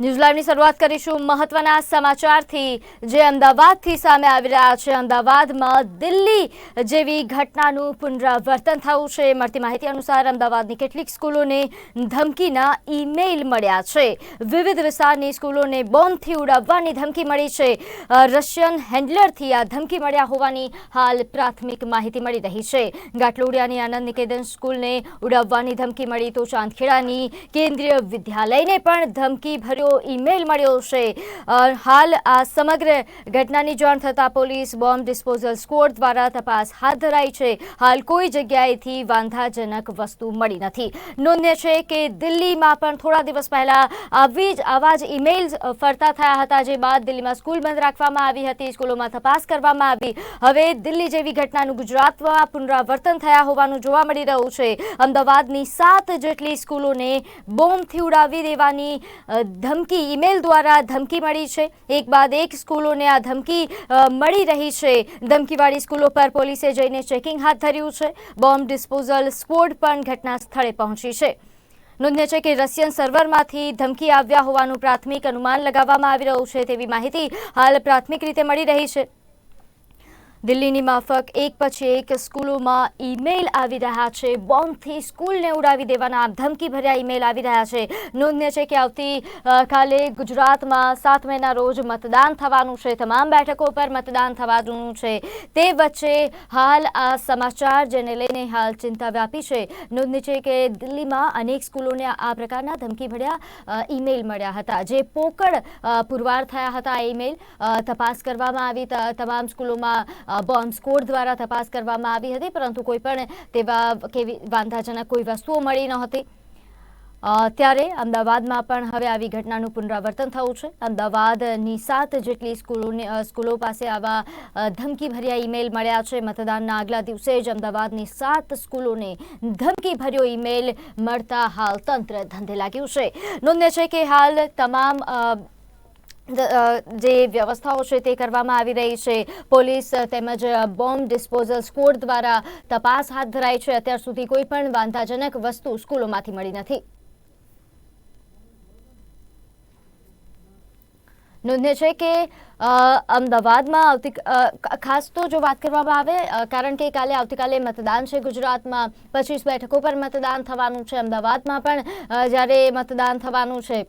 ન્યૂઝલાઇવની શરૂઆત કરીશું મહત્વના સમાચારથી. જે અમદાવાદથી સામે આવી રહ્યા છે, અમદાવાદમાં દિલ્હી જેવી ઘટનાનું પુનરાવર્તન થયું છે. મળતી માહિતી અનુસાર અમદાવાદની કેટલીક સ્કૂલોને ધમકીના ઈમેલ મળ્યા છે. વિવિધ વિસ્તારની સ્કૂલોને બોમ્બથી ઉડાવવાની ધમકી મળી છે. રશિયન હેન્ડલરથી આ ધમકી મળ્યા હોવાની હાલ પ્રાથમિક માહિતી મળી રહી છે. ગાટલોડિયાની આનંદ નિકેતન સ્કૂલને ઉડાવવાની ધમકી મળી તો ચાંદખેડાની કેન્દ્રીય વિદ્યાલયને પણ ધમકી ભર્યો ઈમેલ મળ્યો છે. હાલ આ સમગ્ર ઘટનાની જાણ થતાં પોલીસ બોમ્બ ડિસ્પોઝલ સ્કોડ દ્વારા તપાસ હાથ ધરાઈ છે. હાલ કોઈ જગ્યાએથી વાંધાજનક વસ્તુ મળી નથી. નોંધ્ય છે કે દિલ્હીમાં પણ થોડા દિવસ પહેલા આવી જ આવા જ ઈમેલ્સ ફરતા થયા હતા જે બાદ દિલ્હીમાં સ્કૂલ બંધ રાખવામાં આવી હતી સ્કૂલોમાં તપાસ કરવામાં આવી. હવે દિલ્હી જેવી ઘટનાનું ગુજરાતમાં પુનરાવર્તન થયા હોવાનું જોવા મળી રહ્યું છે. અમદાવાદની સાત જેટલી સ્કૂલોને બોમ્બથી ઉડાવી દેવાની અ, ધમકી ઈમેલ દ્વારા ધમકી મળી છે. એક બાદ એક સ્કૂલોને આ ધમકી મળી રહી છે. ધમકીવાળી સ્કૂલો પર પોલીસે જઈને ચેકિંગ હાથ ધર્યું છે. બોમ્બ ડિસ્પોઝલ સ્કવોડ પણ ઘટના સ્થળે પહોંચી છે. નોંધ્ય છે કે રશિયન સર્વરમાંથી ધમકી આવ્યા હોવાનું પ્રાથમિક અનુમાન લગાવવામાં આવી રહ્યું છે તેવી માહિતી હાલ પ્રાથમિક રીતે મળી રહી છે. દિલ્હીની માફક એક પછી એક સ્કૂલોમાં ઈમેલ આવી રહ્યા છે. બોમ્બથી સ્કૂલને ઉડાવી દેવાના ધમકી ભર્યા ઈમેલ આવી રહ્યા છે. નોંધનીય છે કે આવતી કાલે ગુજરાતમાં સાત મહિના રોજ મતદાન થવાનું છે. તમામ બેઠકો પર મતદાન થવાનું છે. તે વચ્ચે હાલ આ સમાચાર જેને લઈને હાલ ચિંતા વ્યાપી છે. નોંધનીય છે કે દિલ્હીમાં અનેક સ્કૂલોને આ પ્રકારના ધમકી ભર્યા ઈમેલ મળ્યા હતા. જે પોકળ પુરવાર થયા હતા ઈમેલ તપાસ કરવામાં આવી. તમામ સ્કૂલોમાં બોમ્બ સ્કોડ દ્વારા તપાસ કરવામાં આવી હતી, પરંતુ કોઈ પણ તેવા કેવી વાંધાજનક કોઈ વસ્તુઓ મળી નહોતી ત્યારે અમદાવાદમાં પણ હવે આવી ઘટનાનું પુનરાવર્તન થયું છે. અમદાવાદની સાત જેટલી સ્કૂલોને સ્કૂલો પાસે આવા ધમકીભર્યા ઈમેલ મળ્યા છે. મતદાનના આગલા દિવસે જ અમદાવાદની સાત સ્કૂલોને ધમકીભર્યો ઈમેલ મળતા હાલ તંત્ર ધંધે લાગ્યું છે. નોંધ્ય છે કે હાલ તમામ જે વ્યવસ્થાઓ છે તે કરવામાં આવી રહી છે. પોલીસ તેમજ બોમ્બ ડિસ્પોઝલ સ્કોડ દ્વારા તપાસ હાથ ધરાઈ છે. અત્યાર સુધી કોઈ પણ વાંધાજનક વસ્તુ સ્કૂલોમાંથી મળી નથી. નોંધે છે કે અમદાવાદમાં આવતી ખાસ તો જો વાત કરવામાં આવે કારણ કે કાલે આવતીકાલે મતદાન છે ગુજરાતમાં, પચીસ બેઠકો પર મતદાન થવાનું છે અમદાવાદમાં પણ જ્યારે મતદાન થવાનું છે.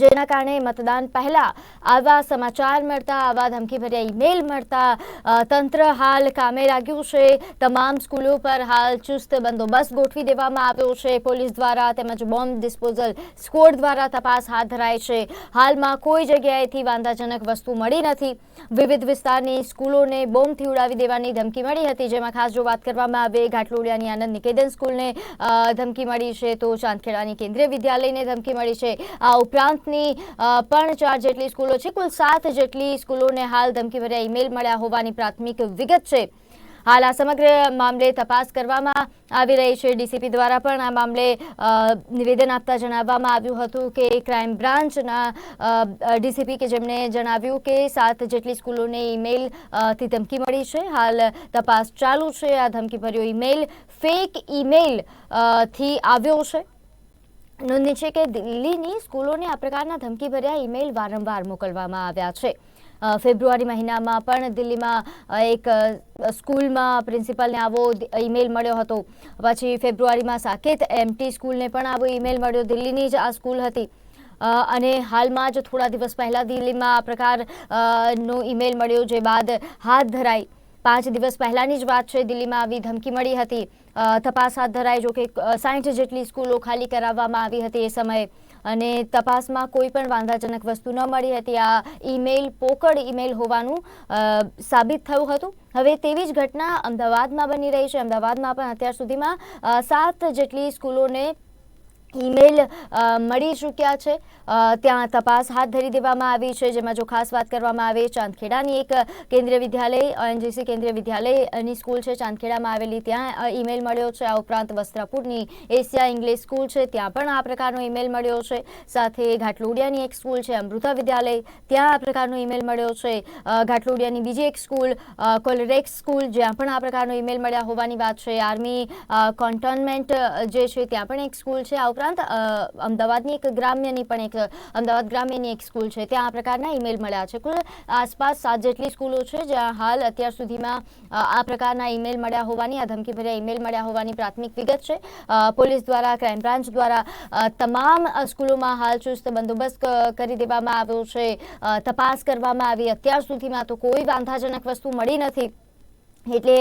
જેના કારણે મતદાન પહેલા આવા સમાચાર મળતા, આવા ધમકીભર્યા ઈમેલ મળતા તંત્ર હાલ કામે લાગ્યું છે. તમામ સ્કૂલો પર હાલ ચુસ્ત બંદોબસ્ત ગોઠવી દેવામાં આવ્યો છે. પોલીસ દ્વારા તેમજ બોમ્બ ડિસ્પોઝલ સ્કોડ દ્વારા તપાસ હાથ ધરાઈ છે. હાલમાં કોઈ જગ્યાએથી વાંધાજનક વસ્તુ મળી નથી. વિવિધ વિસ્તારની સ્કૂલોને બોમ્બથી ઉડાવી દેવાની ધમકી મળી હતી. જેમાં ખાસ જો વાત કરવામાં આવે ઘાટલોડિયાની આનંદ નિકેતન સ્કૂલને ધમકી મળી છે. તો ચાંદખેડાની કેન્દ્રીય વિદ્યાલયને ધમકી મળી છે. આ ઉપરાંતની અ, પણ ચાર જેટલી સ્કૂલો છે. કુલ સાત જેટલી સ્કૂલોને હાલ ધમકીભર્યા ઈમેલ મળ્યા હોવાની પ્રાથમિક વિગત છે. હાલ આ સમગ્ર મામલે તપાસ કરવામાં આવી રહી છે. ડીસીપી દ્વારા પણ આ મામલે નિવેદન આપતા જણાવવામાં આવ્યું હતું કે ક્રાઇમ બ્રાન્ચના ડીસીપી કે જેમણે જણાવ્યું કે સાત જેટલી સ્કૂલોને ઈમેલથી ધમકી મળી છે. હાલ તપાસ ચાલુ છે. આ ધમકીભર્યો ઈમેલ ફેક ઈમેલથી આવ્યો છે. નોંધની છે કે દિલ્હીની સ્કૂલોને આ પ્રકારના ધમકીભર્યા ઈમેલ વારંવાર મોકલવામાં આવ્યા છે. ફેબ્રુઆરી મહિનામાં પણ દિલ્હીમાં એક સ્કૂલમાં પ્રિન્સિપલને આવો ઈમેલ મળ્યો હતો. પછી ફેબ્રુઆરીમાં સાકેત એમટી સ્કૂલને પણ આવો ઈમેલ મળ્યો. દિલ્હીની જ આ સ્કૂલ હતી. અને હાલમાં જ થોડા દિવસ પહેલાં દિલ્હીમાં આ પ્રકાર અ, ઈમેલ મળ્યો જે બાદ હાથ ધરાઈ પાંચ દિવસ પહેલાની જ વાત છે, દિલ્હીમાં આવી ધમકી મળી હતી. તપાસ હાથ ધરાઈ, જો કે સાઠ જેટલી સ્કૂલો ખાલી કરાવવામાં આવી હતી એ સમયે. અને તપાસમાં કોઈ પણ વાંધાજનક વસ્તુ ન મળી હતી. આ ઈમેલ, પોકળ ઈમેલ હોવાનું સાબિત થયું હતું. હવે તેવી જ ઘટના અમદાવાદમાં બની રહી છે. અમદાવાદમાં પણ અત્યાર સુધીમાં સાત જેટલી સ્કૂલોને ઈમેલ અ, મળી ચૂક્યા છે. ત્યાં તપાસ હાથ ધરી દેવામાં આવી છે. જેમાં જો ખાસ વાત કરવામાં આવે ચાંદખેડાની એક કેન્દ્રીય વિદ્યાલય એનજીસી કેન્દ્રીય વિદ્યાલયની સ્કૂલ છે. ચાંદખેડામાં આવેલી ત્યાં ઈમેલ મળ્યો છે. આ ઉપરાંત વસ્ત્રાપુરની એશિયા ઇંગ્લિશ સ્કૂલ છે. ત્યાં પણ આ પ્રકારનો ઈમેલ મળ્યો છે. સાથે ઘાટલોડિયાની એક સ્કૂલ છે અમૃતા વિદ્યાલય. ત્યાં આ પ્રકારનો ઈમેલ મળ્યો છે. ઘાટલોડિયાની બીજી એક સ્કૂલ કોલરેક્સ સ્કૂલ જ્યાં પણ આ પ્રકારનો ઈમેલ મળ્યા હોવાની વાત છે. આર્મી કોન્ટોનમેન્ટ જે છે ત્યાં પણ એક સ્કૂલ છે. આ ઉપરાંત અમદાવાદની એક ગ્રામ્યની પણ એક, અમદાવાદ ગ્રામ્યની એક સ્કૂલ છે. ત્યાં આ પ્રકારના ઈમેલ મળ્યા છે. કુલ આસપાસ સાત જેટલી સ્કૂલો છે જ્યાં હાલ અત્યાર સુધીમાં આ પ્રકારના ઈમેલ મળ્યા હોવાની, આ ધમકીભર્યા ઈમેલ મળ્યા હોવાની પ્રાથમિક વિગત છે. પોલીસ દ્વારા, ક્રાઇમ બ્રાન્ચ દ્વારા તમામ સ્કૂલોમાં હાલ ચુસ્ત બંદોબસ્ત કરી દેવામાં આવ્યો છે. તપાસ કરવામાં આવી. અત્યાર સુધીમાં તો કોઈ વાંધાજનક વસ્તુ મળી નથી. એટલે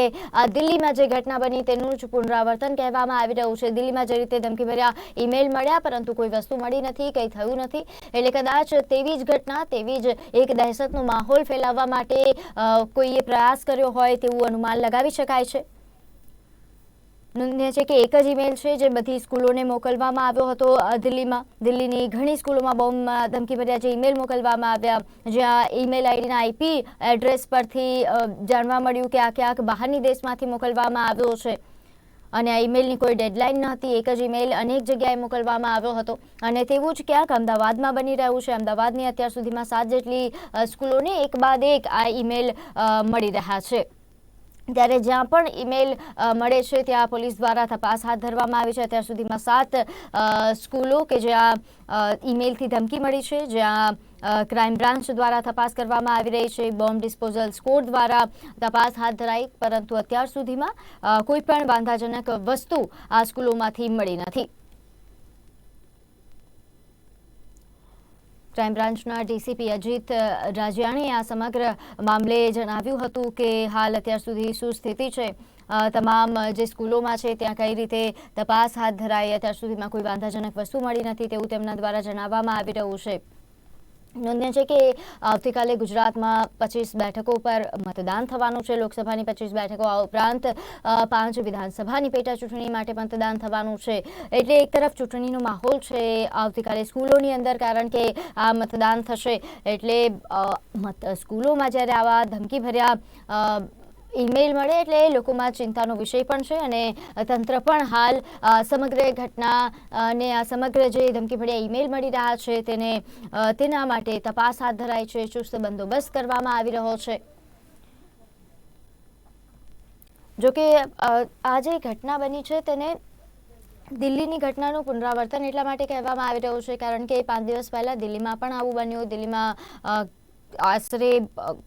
દિલ્હીમાં જે ઘટના બની તેનું જ પુનરાવર્તન કહેવામાં આવી રહ્યું છે. દિલ્હીમાં જે રીતે ધમકીભર્યા ઈમેલ મળ્યા, પરંતુ કોઈ વસ્તુ મળી નથી, કંઈ થયું નથી. એટલે કદાચ તેવી જ ઘટના, તેવી જ એક દહેશતનો માહોલ ફેલાવવા માટે કોઈએ પ્રયાસ કર્યો હોય તેવું અનુમાન લગાવી શકાય છે. નોંધનીય છે કે એક જ ઈમેલ છે જે બધી સ્કૂલોને મોકલવામાં આવ્યો હતો. દિલ્હીમાં, દિલ્હીની ઘણી સ્કૂલોમાં બોમ્બ ધમકી ધમકીભર્યા જે ઈમેલ મોકલવામાં આવ્યા. જ્યાં ઈમેલ આઈડીના આઈપી એડ્રેસ પરથી જાણવા મળ્યું કે આ ક્યાંક બહારની દેશમાંથી મોકલવામાં આવ્યો છે. અને આ ઈમેલની કોઈ ડેડલાઇન ન હતી એક જ ઈમેલ અનેક જગ્યાએ મોકલવામાં આવ્યો હતો. અને તેવું જ ક્યાંક અમદાવાદમાં બની રહ્યું છે. અમદાવાદની અત્યાર સુધીમાં સાત જેટલી સ્કૂલોને એક બાદ એક આ ઈમેલ મળી રહ્યા છે. ત્યારે જ્યાં પણ ઈમેલ મળે છે, ત્યાં પોલીસ દ્વારા તપાસ હાથ ધરવામાં આવી છે. અત્યાર સુધીમાં સાત સ્કૂલો કે જ્યાં ઈમેલથી ધમકી મળી છે, જ્યાં ક્રાઇમ બ્રાન્ચ દ્વારા તપાસ કરવામાં આવી રહી છે. બોમ્બ ડિસ્પોઝલ સ્કોડ દ્વારા તપાસ હાથ ધરાઈ, પરંતુ અત્યાર સુધીમાં કોઈપણ કોઈ પણ વાંધાજનક વસ્તુ આ સ્કૂલોમાંથી મળી નથી. ક્રાઇમ બ્રાન્ચના ડીસીપી અજીત અ, આ સમગ્ર મામલે જણાવ્યું હતું કે હાલ અત્યાર સુધી શું સ્થિતિ છે તમામ જે સ્કૂલોમાં છે ત્યાં કઈ રીતે તપાસ હાથ ધરાઈ અત્યાર સુધીમાં કોઈ વાંધાજનક વસ્તુ મળી નથી તેવું તેમના દ્વારા જણાવવામાં આવી રહ્યું છે. નોંધનીય છે કે આવતીકાલે ગુજરાતમાં પચીસ બેઠકો પર મતદાન થવાનું છે. લોકસભાની પચીસ બેઠકો આ ઉપરાંત પાંચ વિધાનસભાની પેટા ચૂંટણી માટે મતદાન થવાનું છે. એટલે એક તરફ ચૂંટણીનો માહોલ છે આવતીકાલે સ્કૂલોની અંદર, કારણ કે આ મતદાન થશે. એટલે સ્કૂલોમાં જ્યારે આવા ધમકીભર્યા ઈમેલ મળે એટલે લોકોમાં ચિંતાનો વિષય પણ છે અને તંત્ર પણ હાલ સમગ્ર ઘટના અને આ સમગ્ર જે ધમકીભર્યા ઈમેલ મળી રહ્યા છે તેને તેના માટે તપાસ હાથ ધરાઈ છે, ચુસ્ત બંદોબસ્ત કરવામાં આવી રહ્યો છે. જોકે આ જે ઘટના બની છે તેને દિલ્હીની ઘટનાનું પુનરાવર્તન એટલા માટે કહેવામાં આવી રહ્યું છે કારણ કે પાંચ દિવસ પહેલાં દિલ્હીમાં પણ આવું બન્યું. દિલ્હીમાં આશરે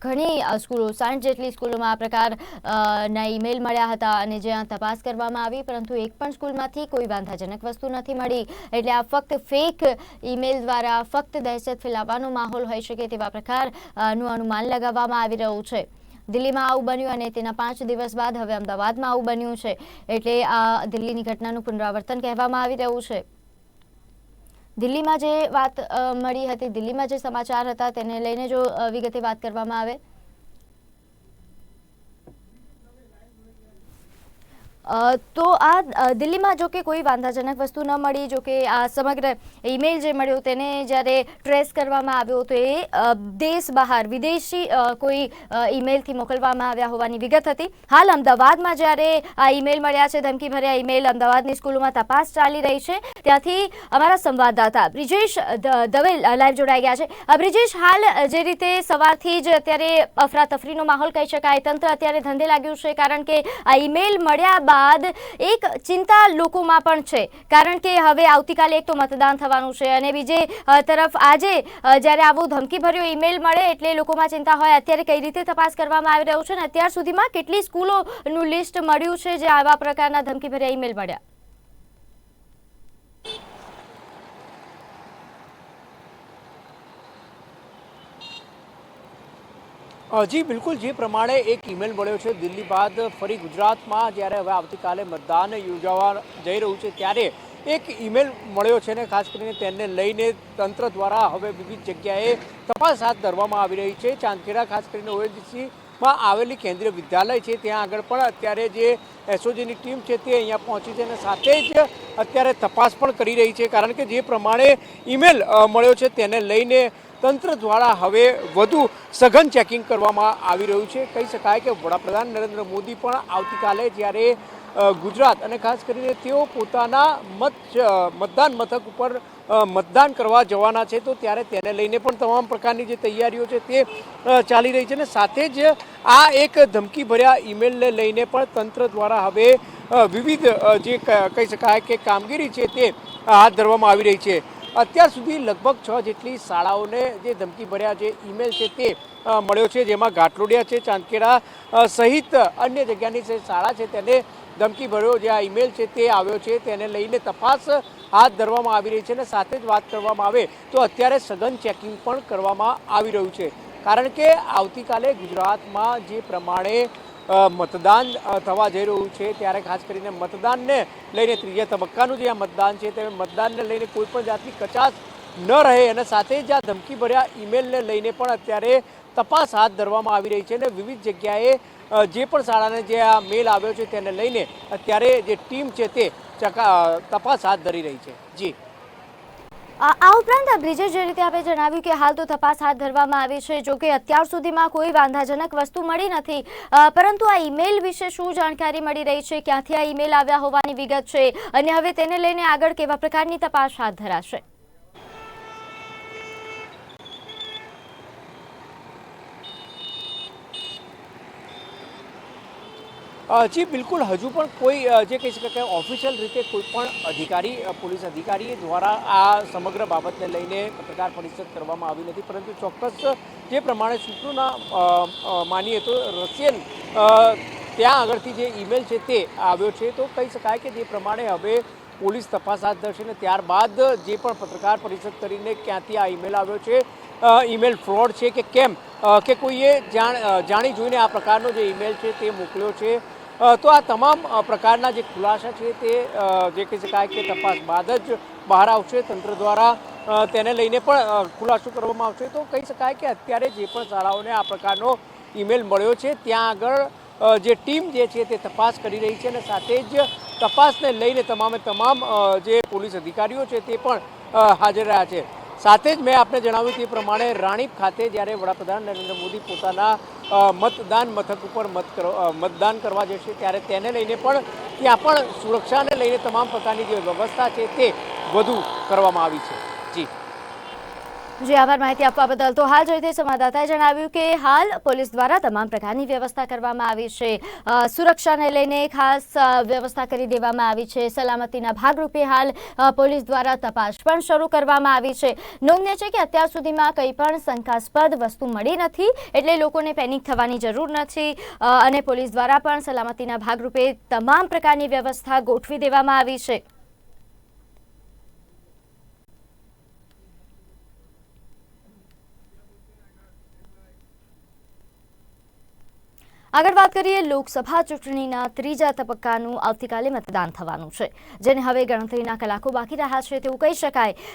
ઘણી સ્કૂલો, સાઠ જેટલી સ્કૂલોમાં આ પ્રકારના ઈમેલ મળ્યા હતા અને જ્યાં તપાસ કરવામાં આવી, પરંતુ એક પણ સ્કૂલમાંથી કોઈ વાંધાજનક વસ્તુ નથી મળી. એટલે આ ફક્ત ફેક ઈમેલ દ્વારા ફક્ત દહેશત ફેલાવવાનો માહોલ હોઈ શકે તેવા પ્રકારનું અનુમાન લગાવવામાં આવી રહ્યું છે. દિલ્હીમાં આવું બન્યું અને તેના પાંચ દિવસ બાદ હવે અમદાવાદમાં આવું બન્યું છે. એટલે આ દિલ્હીની ઘટનાનું પુનરાવર્તન કહેવામાં આવી રહ્યું છે. દિલ્હીમાં જે વાત મળી હતી, દિલ્હીમાં જે સમાચાર હતા તેને લઈને જો વિગતે વાત કરવામાં આવે તો આ દિલ્હીમાં જો કે કોઈ વાંધાજનક વસ્તુ ન મળી, જો કે આ સમગ્ર ઈમેલ જે મળ્યો તેને જ્યારે ટ્રેસ કરવામાં આવ્યો તો એ દેશ બહાર વિદેશી કોઈ ઈમેલથી મોકલવામાં આવ્યા હોવાની વિગત હતી. હાલ અમદાવાદમાં જ્યારે આ ઈમેલ મળ્યા છે ધમકી ભર્યા ઈમેલ અમદાવાદની સ્કૂલોમાં તપાસ ચાલી રહી છે. ત્યાંથી અમારા સંવાદદાતા બ્રિજેશ દવે લાઈવ જોડાઈ ગયા છે. બ્રિજેશ, હાલ જે રીતે સવારથી જ અત્યારે અફરાતફરીનો માહોલ કહી શકાય, તંત્ર અત્યારે ધંધે લાગ્યું છે, કારણ કે આ ઈમેલ મળ્યા બાદ એક ચિંતા લોકોમાં પણ છે. કારણ કે હવે આવતીકાલે એક તો મતદાન થવાનું છે અને બીજે તરફ આજે જ્યારે આવો ધમકીભર્યો ઈમેલ મળે એટલે લોકોમાં ચિંતા હોય, અત્યારે કઈ રીતે તપાસ કરવામાં આવી રહ્યું છે અને અત્યાર સુધીમાં કેટલી સ્કૂલોનું લિસ્ટ મળ્યું છે જે આવા પ્રકારના ધમકીભર્યા ઈમેલ મળ્યા? જી, બિલકુલ. જે પ્રમાણે એક ઈમેલ મળ્યો છે દિલ્હી બાદ ફરી ગુજરાતમાં જ્યારે હવે આવતીકાલે મતદાન યોજાવા જઈ રહ્યું છે ત્યારે એક ઈમેલ મળ્યો છે ને, ખાસ કરીને તેને લઈને તંત્ર દ્વારા હવે વિવિધ જગ્યાએ તપાસ હાથ ધરવામાં આવી રહી છે. ચાંદખેડા, ખાસ કરીને ઓએલજીસીમાં આવેલી કેન્દ્રીય વિદ્યાલય છે. ત્યાં આગળ પણ અત્યારે જે એસઓજીની ટીમ છે તે અહીંયા પહોંચી છે અને સાથે જ અત્યારે તપાસ પણ કરી રહી છે. કારણ કે જે પ્રમાણે ઈમેલ મળ્યો છે તેને લઈને તંત્ર દ્વારા હવે વધુ સઘન ચેકિંગ કરવામાં આવી રહ્યું છે. કહી શકાય કે વડાપ્રધાન નરેન્દ્ર મોદી પણ આવતીકાલે જ્યારે ગુજરાત અને ખાસ કરીને તેઓ પોતાના મત મતદાન મથક ઉપર મતદાન કરવા જવાના છે, તો ત્યારે તેને લઈને પણ તમામ પ્રકારની જે તૈયારીઓ છે તે ચાલી રહી છે અને સાથે જ આ એક ધમકીભર્યા ઈમેલને લઈને પણ તંત્ર દ્વારા હવે વિવિધ જે કહી શકાય કે કામગીરી છે તે હાથ ધરવામાં આવી રહી છે. અત્યાર સુધી લગભગ છ જેટલી શાળાઓને જે ધમકી ભર્યા જે ઈમેલ છે તે મળ્યો છે, જેમાં ઘાટલોડિયા છે, ચાંદખેડા સહિત અન્ય જગ્યાની જે શાળા છે તેને ધમકી ભર્યો, જે આ ઈમેલ છે તે આવ્યો છે, તેને લઈને તપાસ હાથ ધરવામાં આવી રહી છે અને સાથે જ વાત કરવામાં આવે તો અત્યારે સઘન ચેકિંગ પણ કરવામાં આવી રહ્યું છે. કારણ કે આવતીકાલે ગુજરાતમાં જે પ્રમાણે મતદાન થવા જઈ રહ્યું છે. ત્યારે ખાસ કરીને મતદાનને લઈને ત્રીજા તબક્કાનું જે આ મતદાન છે તે મતદાનને લઈને કોઈ પણ જાતની કચાશ ન રહે. અને સાથે જ આ ધમકી ભર્યા ઈમેલને લઈને પણ અત્યારે તપાસ હાથ ધરવામાં આવી રહી છે અને વિવિધ જગ્યાએ જે પણ શાળાને જે આ મેલ આવ્યો છે, તેને લઈને અત્યારે જે ટીમ છે તે ચકા તપાસ હાથ ધરી રહી છે. જી. આ ઉપરાંત બ્રિજેશ જે રીતે આપણે જણાવ્યું કે હાલ તો તપાસ હાથ ધરવામાં આવી છે, જો કે અત્યાર સુધીમાં કોઈ વાંધાજનક વસ્તુ મળી નથી. પરંતુ આ ઈમેલ વિશે શું જાણકારી મળી રહી છે? ક્યાંથી આ ઈમેલ આવ્યા હોવાની વિગત છે? અને હવે તેને લઈને આગળ કેવા પ્રકારની તપાસ હાથ ધરાશે? જી, બિલકુલ. હજુ પણ કોઈ જે કહી શકાય કે ઓફિશિયલ રીતે કોઈ પણ અધિકારી પોલીસ અધિકારી દ્વારા આ સમગ્ર બાબતને લઈને પત્રકાર પરિષદ કરવામાં આવી નથી. પરંતુ ચોક્કસ જે પ્રમાણે સૂત્રોના માનીએ તો રશિયન ત્યાં આગળથી જે ઈમેલ છે તે આવ્યો છે. તો કહી શકાય કે જે પ્રમાણે હવે પોલીસ તપાસ હાથ ધરશે ને ત્યારબાદ જે પણ પત્રકાર પરિષદ કરીને ક્યાંથી આ ઈમેલ આવ્યો છે ઈમેલ ફ્રોડ છે કે કેમ કે કોઈએ જાણ જોઈને આ પ્રકારનો જે ઈમેલ છે તે મોકલ્યો છે. તો આ તમામ પ્રકારના જે ખુલાસા છે તે જે કહી શકાય કે તપાસ બાદ જ બહાર આવશે. તંત્ર દ્વારા તેને લઈને પણ ખુલાસો કરવામાં આવશે. તો કહી શકાય કે અત્યારે જે પણ શાળાઓને આ પ્રકારનો ઈમેલ મળ્યો છે, ત્યાં આગળ જે ટીમ જે છે તે તપાસ કરી રહી છે અને સાથે જ તપાસને લઈને તમામે તમામ જે પોલીસ અધિકારીઓ છે તે પણ હાજર રહ્યા છે. સાથે જ મેં આપને જણાવ્યું તે પ્રમાણે રાણીપ ખાતે જ્યારે વડાપ્રધાન નરેન્દ્ર મોદી પોતાના મતદાન મથક ઉપર મત મતદાન કરવા જશે, ત્યારે તેને લઈને પણ ત્યાં પણ સુરક્ષાને લઈને તમામ પ્રકારની જે વ્યવસ્થા છે તે વધુ કરવામાં આવી છે. જી, આભાર માહિતી આપવા બદલ. તો હાલ જોઈતી સંવાદદાતાએ જણાવ્યું કે હાલ પોલીસ દ્વારા તમામ પ્રકારની વ્યવસ્થા કરવામાં આવી છે. સુરક્ષાને લઈને ખાસ વ્યવસ્થા કરી દેવામાં આવી છે. સલામતીના ભાગરૂપે હાલ પોલીસ દ્વારા તપાસ પણ શરૂ કરવામાં આવી છે. નોંધનીય છે કે અત્યાર સુધીમાં કંઈ પણ શંકાસ્પદ વસ્તુ મળી નથી એટલે લોકોને પેનિક થવાની જરૂર નથી. અને પોલીસ દ્વારા પણ સલામતીના ભાગરૂપે તમામ પ્રકારની વ્યવસ્થા ગોઠવી દેવામાં આવી છે. આગળ વાત કરીએ લોકસભા ચૂંટણીના ત્રીજા તબક્કાનું આવતીકાલે મતદાન થવાનું છે, જેને હવે ગણતરીના કલાકો બાકી રહ્યા છે, તેવું કહી શકાય.